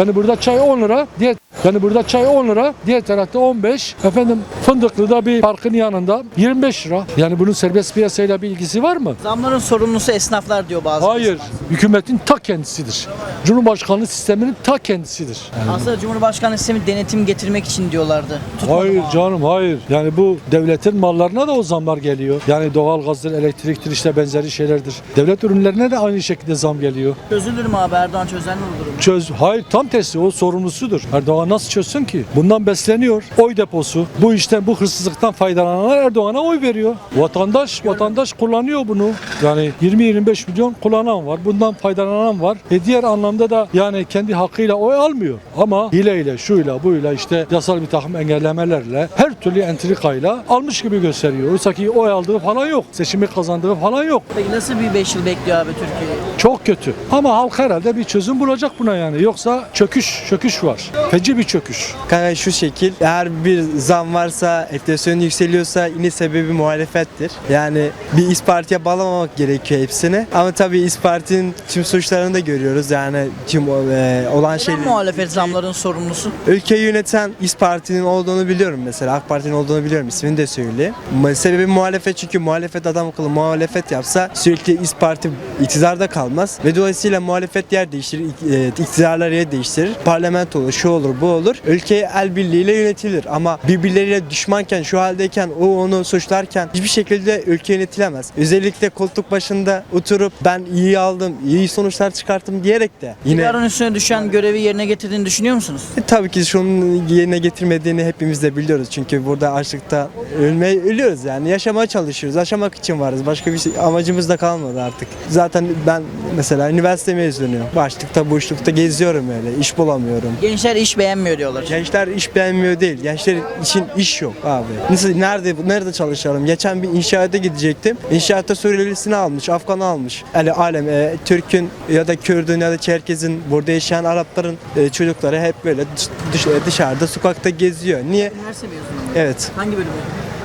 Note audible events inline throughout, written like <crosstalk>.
Yani burada çay 10 lira, diğer yani burada çay 10 lira, diğer tarafta 15. Efendim Fındıklı'da bir parkın yanında 25 lira. Yani bunun serbest piyasayla bir ilgisi var mı? Zamların sorumlusu esnaflar diyor bazı Hayır. kesimler. Hükümetin ta kendisidir. Cumhurbaşkanlığı sisteminin ta kendisidir. Aslında Cumhurbaşkanlığı sistemi denetim getirmek için diyorlardı. Tutmadı Hayır mı abi? canım hayır. Yani bu devletin mallarına da o zamlar geliyor. Yani doğalgazdır, elektriktir işte benzeri şeylerdir. Devlet ürünlerine de aynı şekilde zam geliyor. Çözülür mü abi Erdoğan çözer mi bu durumu? Çöz, hayır tam tersi o sorumlusudur. Erdoğan nasıl çözsün ki? Bundan besleniyor. Oy deposu. Bu işten bu hırsızlıktan faydalananlar Erdoğan'a oy veriyor. Vatandaş vatandaş kullanıyor bunu. Yani 20-25 milyon kullanan var. Bundan faydalanan var. E diğer anlamda da yani kendi hakkıyla oy almıyor. Ama hileyle, şuyla, buyla işte yasal bir takım engellemelerle her türlü entrikayla almış gibi gösteriyor. Oysa ki oy aldığı falan yok. Seçimi kazandığı falan yok. Peki nasıl bir 5 yıl bekliyor abi Türkiye'yi? Çok kötü. Ama halk herhalde bir çözüm bulacak buna yani. Yoksa çöküş, çöküş var. Feci bir çöküş. Kanka şu şekil eğer bir zam varsa enflasyon yükseliyorsa yine sebebi muhalefettir. Yani bir İS Parti'ye bağlamamak gerekiyor hepsini. Ama tabii İS Parti'nin tüm suçlarını da görüyoruz. Yani tüm e, olan Neden şeyler. muhalefet zamların sorumlusu? Ülkeyi yöneten İS Parti'nin olduğunu biliyorum mesela. AK Parti'nin olduğunu biliyorum. İsmini de söyleyeyim. Ma- Sebebi muhalefet çünkü muhalefet adam akıllı muhalefet yapsa sürekli İS Parti iktidarda kalmaz. Ve dolayısıyla muhalefet yer değiştirir. ik- e, iktidarlar yer değiştirir. Parlamento olur, şu olur, bu olur. Ülke el birliğiyle yönetilir. Ama birbirleriyle düşmanken, şu haldeyken, o onu suçlarken hiçbir şekilde ülke yönetilemez. Özellikle koltuk başında oturup ben iyi aldım, iyi sonuçlar çıkarttım diyerek de yine İktidarın üstüne düşen görevi yerine getirdiğini düşünüyor musunuz? e, Tabii ki şunun yerine getirmediğini hepimiz de biliyoruz. Çünkü burada açlıkta ölmeye ölüyoruz yani. Yaşamaya çalışıyoruz. Yaşamak için varız. Başka bir şey, amacımız da kalmadı artık. Zaten ben mesela üniversite mezunuyum. Başlıkta boşlukta geziyorum öyle. İş bulamıyorum. Gençler iş beğenmiyor diyorlar. Gençler iş beğenmiyor değil. Gençler için iş yok abi. Nasıl nerede nerede çalışalım? Geçen bir inşaata gidecektim. İnşaatta Suriyelisini almış, Afgan'ı almış. Yani alem e, Türk'ün ya da Kürdün ya da Çerkez'in burada yaşayan Arapların e, çocukları hep böyle dış- dış- e, dışarıda sokakta geziyor. Niye? Üniversite mezunu. Evet. Hangi bölümü?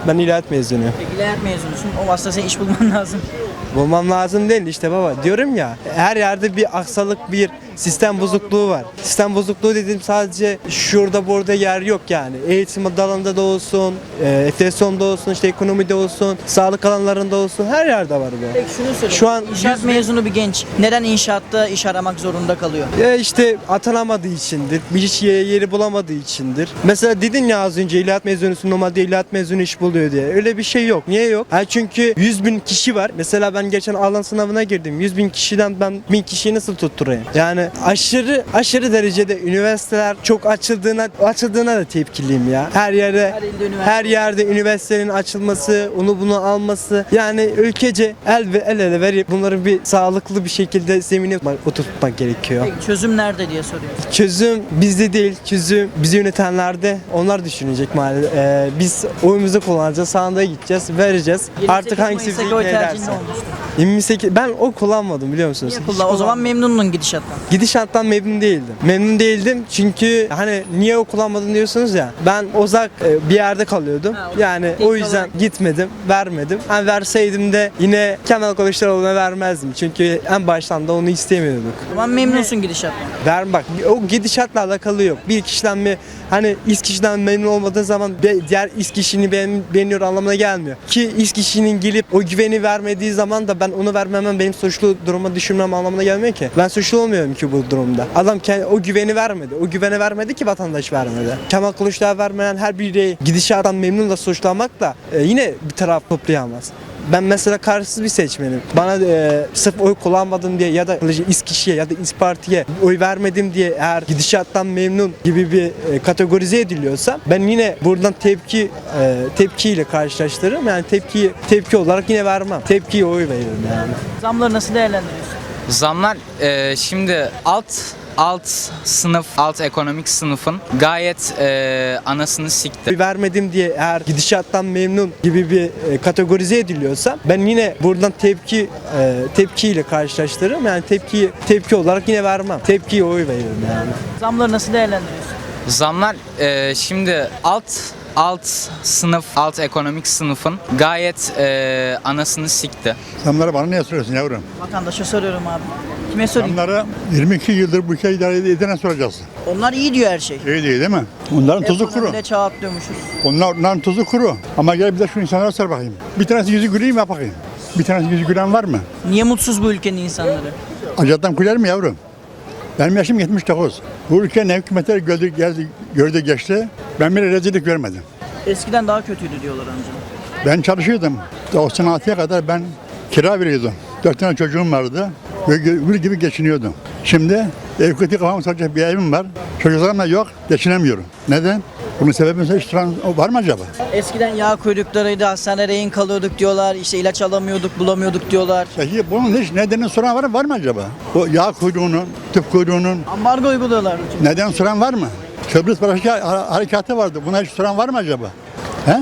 Ben ilahiyat mezunuyum. Peki ilahiyat mezunusun. O vasıta sen iş bulman <laughs> lazım. Bulmam lazım değil işte baba. Diyorum ya her yerde bir aksalık bir sistem bozukluğu var. Sistem bozukluğu dediğim sadece şurada burada yer yok yani. Eğitim dalında da olsun, e, enflasyonda olsun, işte ekonomide olsun, sağlık alanlarında olsun her yerde var bu. Peki şunu söyle. Şu an İnşaat yüz- mezunu bir genç neden inşaatta iş aramak zorunda kalıyor? Ya işte atanamadığı içindir, bir iş ye- yeri bulamadığı içindir. Mesela dedin ya az önce ilahiyat mezunusun normalde ilahiyat mezunu iş buluyor diye. Öyle bir şey yok. Niye yok? Ha çünkü 100 bin kişi var. Mesela ben geçen alan sınavına girdim. 100 bin kişiden ben 1000 kişiyi nasıl tutturayım? Yani aşırı aşırı derecede üniversiteler çok açıldığına açıldığına da tepkiliyim ya. Her yere Her üniversite her yerde üniversitenin açılması, onu bunu alması. Yani ülkece el ve el ele verip bunları bir sağlıklı bir şekilde zemine oturtmak gerekiyor. Peki çözüm nerede diye soruyor. Çözüm bizde değil, çözüm bizi yönetenlerde. Onlar düşünecek maalesef. Ee, biz oyumuzu kullanacağız, sandığa gideceğiz, vereceğiz. 28 Artık hangisi bizi tercihin ederse. Ne olmuştu? 28 ben o kullanmadım biliyor musunuz? Niye kullan? O zaman memnunun gidişattan. Gidişattan memnun değildim. Memnun değildim çünkü hani niye o kullanmadın diyorsunuz ya. Ben uzak e, bir yerde kalıyordum. Ha, o- yani o yüzden olarak- gitmedim, vermedim. Hani verseydim de yine Kemal Kılıçdaroğlu'na vermezdim. Çünkü en baştan da onu istemiyorduk. O zaman memnunsun gidişattan. Ver bak o gidişatla alakalı yok. Bir kişiden mi hani is kişiden memnun olmadığı zaman be- diğer is kişini beğen, beğeniyor anlamına gelmiyor. Ki is kişinin gelip o güveni vermediği zaman da ben onu vermemem benim suçlu duruma düşürmem anlamına gelmiyor ki. Ben suçlu olmuyorum ki bu durumda. Adam o güveni vermedi. O güveni vermedi ki vatandaş vermedi. Kemal Kılıçdaroğlu vermeyen her biri gidişattan memnun da suçlamak da e, yine bir taraf toplayamaz. Ben mesela kararsız bir seçmenim. Bana e, sırf oy kullanmadım diye ya da İS kişiye ya da İS Parti'ye oy vermedim diye eğer gidişattan memnun gibi bir e, kategorize ediliyorsa ben yine buradan tepki e, tepkiyle karşılaştırırım. Yani tepki tepki olarak yine vermem. Tepkiye oy veririm yani. Zamları nasıl değerlendiriyorsun? Zamlar e, şimdi alt alt sınıf, alt ekonomik sınıfın gayet e, anasını sikti. Vermedim diye eğer gidişattan memnun gibi bir e, kategorize ediliyorsa ben yine buradan tepki e, tepkiyle karşılaştırırım. Yani tepki tepki olarak yine vermem. Tepkiye oy veririm yani. Zamları nasıl değerlendiriyorsun? Zamlar e, şimdi alt alt sınıf, alt ekonomik sınıfın gayet e, anasını sikti. Zamları bana niye soruyorsun yavrum? Vatandaşa soruyorum abi. Kime sorayım? Onlara 22 yıldır bu ülkeyi idare edene soracaksın. Onlar iyi diyor her şey. İyi değil değil mi? Onların tuzu kuru. Ekonomide çağ atlıyormuşuz. Onlar, onların tuzu kuru. Ama gel bir de şu insanlara sor bakayım. Bir tanesi yüzü güleyim yap bakayım. Bir tanesi yüzü gülen var mı? Niye mutsuz bu ülkenin insanları? Acıdan güler mi yavrum? Benim yaşım 79. Bu ülke ne hükümetler gördü, geldi, gördü geçti. Ben bir rezillik görmedim. Eskiden daha kötüydü diyorlar amca. Ben çalışıyordum. 96'ya kadar ben kira veriyordum. Dört tane çocuğum vardı. Gül gibi geçiniyordum. Şimdi ev kötü kafamı soracak bir evim var. Çocuklarım da yok. Geçinemiyorum. Neden? Bunun sebebi mesela hiç var mı acaba? Eskiden yağ kuyruklarıydı, hastanede rehin kalıyorduk diyorlar, işte ilaç alamıyorduk, bulamıyorduk diyorlar. Peki bunun hiç nedenini soran var mı, var mı acaba? O yağ kuyruğunun, tüp kuyruğunun Ambargo uyguluyorlar. neden soran var mı? Kıbrıs Barış Harekatı vardı. Buna hiç soran var mı acaba? He?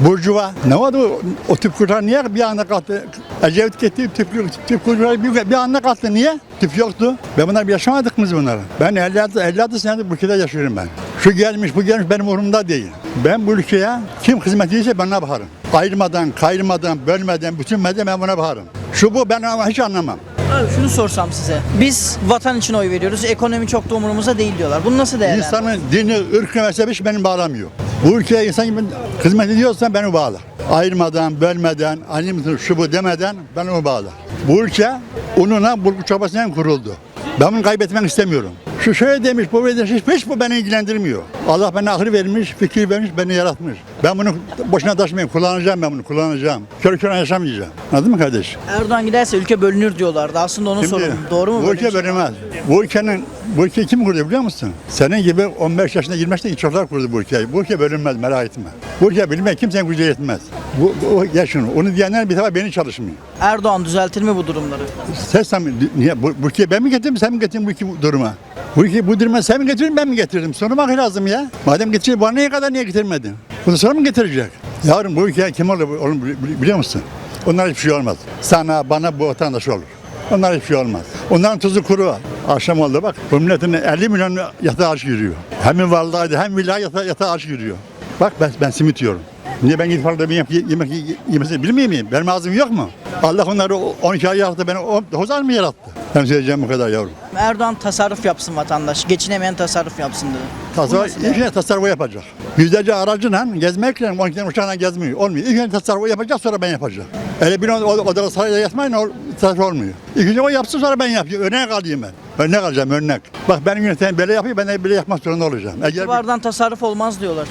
Burjuva. Ne oldu o, tüp kuyruğu niye bir anda kalktı? Ecevit gitti tüp, tüp kuyruğu bir, bir anda kalktı. Niye? Tüp yoktu. Ve bunlar yaşamadık mı bunları? Ben 56, 56 senedir bu ülkede yaşıyorum ben. Şu gelmiş bu gelmiş benim umurumda değil. Ben bu ülkeye kim hizmet ediyse ben ona bakarım. Ayırmadan, kayırmadan, bölmeden, bütünmeden ben buna bakarım. Şu bu ben ama hiç anlamam. Abi şunu sorsam size. Biz vatan için oy veriyoruz, ekonomi çok da umurumuzda değil diyorlar. Bunu nasıl değerlendiriyorsunuz? İnsanın dini, ırkı, mezhebi beni bağlamıyor. Bu ülkeye insan gibi hizmet ediyorsan beni bağlar. Ayırmadan, bölmeden, alim şu bu demeden beni o bağlar. Bu ülke ununa, bulgur çabasından kuruldu. Ben bunu kaybetmek istemiyorum. Şu şöyle demiş, bu böyle demiş, hiç bu beni ilgilendirmiyor. Allah bana akıl vermiş, fikir vermiş, beni yaratmış. Ben bunu boşuna taşımayayım, kullanacağım ben bunu, kullanacağım. Kör kör yaşamayacağım. Anladın mı kardeş? Erdoğan giderse ülke bölünür diyorlardı. Aslında onun sorunu. Doğru mu? Bu ülke şey? bölünmez. Bu ülkenin, bu ülkeyi kim kurdu biliyor musun? Senin gibi 15 yaşında 20 yaşında çocuklar kurdu bu ülkeyi. Bu ülke bölünmez merak etme. Bu ülke bilmek kimsenin gücü yetmez. Bu, bu ya şunu, onu diyenler bir defa beni çalışmıyor. Erdoğan düzeltir mi bu durumları? Sen, sen niye, bu, bu ülkeyi ben mi getirdim, sen mi getirdin bu bu duruma? Bu ülkeyi bu duruma sen mi getirdin, ben mi getirdim? Sormak lazım ya. Madem getirdin, bana niye kadar niye getirmedin? Bunu sonra mı getirecek? Yavrum bu ülkeye kim olur oğlum bili- biliyor musun? Onlar hiçbir şey olmaz. Sana, bana, bu vatandaş olur. Onlar hiçbir şey olmaz. Onların tuzu kuru. Akşam oldu bak. Bu milletin 50 milyon yatağa aç giriyor. Hem varlığı hem vilayet yatağa, yatağa aç giriyor. Bak ben, ben simit yiyorum. Niye ben gidip orada yemek, yemek yemesini bilmiyor muyum? Benim ağzım yok mu? Allah onları 12 ay yarattı, beni 9 ay mı yarattı? Ben söyleyeceğim bu kadar yavrum. Erdoğan tasarruf yapsın vatandaş. Geçinemeyen tasarruf yapsın dedi. Tasarruf, ilk önce tasarruf yapacak. Yüzlerce aracıyla gezmekle, 12 tane uçakla gezmiyor. Olmuyor. İlk önce tasarruf yapacak, sonra ben yapacağım. Öyle bir odada sarayda yatmayın, o tasarruf olmuyor. İlk önce o yapsın, sonra ben yapayım. Örnek alayım ben. Örnek alacağım, örnek. Bak benim yöneten böyle yapıyor, ben de böyle yapmak zorunda olacağım. Eğer İtibardan tasarruf olmaz diyorlar.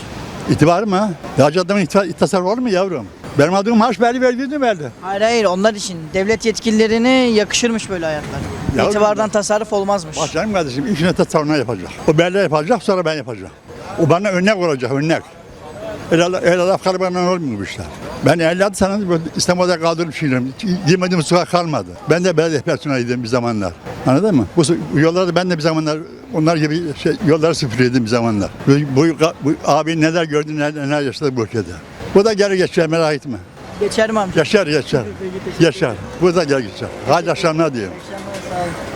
itibarı mı? Ya adamın itibar, tasarruf olur mu yavrum? Benim aldığım maaş belli verdiğini verdi. Hayır hayır onlar için. Devlet yetkililerine yakışırmış böyle hayatlar. Ya İtibardan tasarruf olmazmış. Bak canım kardeşim, ilk tasarrufunu yapacak. O belli yapacak, sonra ben yapacağım. O bana örnek olacak, örnek. El, el laf kalıbından olmuyor bu işler. Ben 56 sene böyle İstanbul'da kaldırıp şeylerim. Girmediğim sokak kalmadı. Ben de belediye personeliydim bir zamanlar. Anladın mı? Bu, bu yollarda ben de bir zamanlar onlar gibi şey, yolları süpürüyordum bir zamanlar. Bu, bu, bu abi neler gördü, neler, neler yaşadı bu ülkede. Bu da geri geçer merak etme. Geçer mi amca? Yaşar yaşar. Yaşar. Bu da geri geçer. Hayırlı akşamlar diyorum. Sağ olun.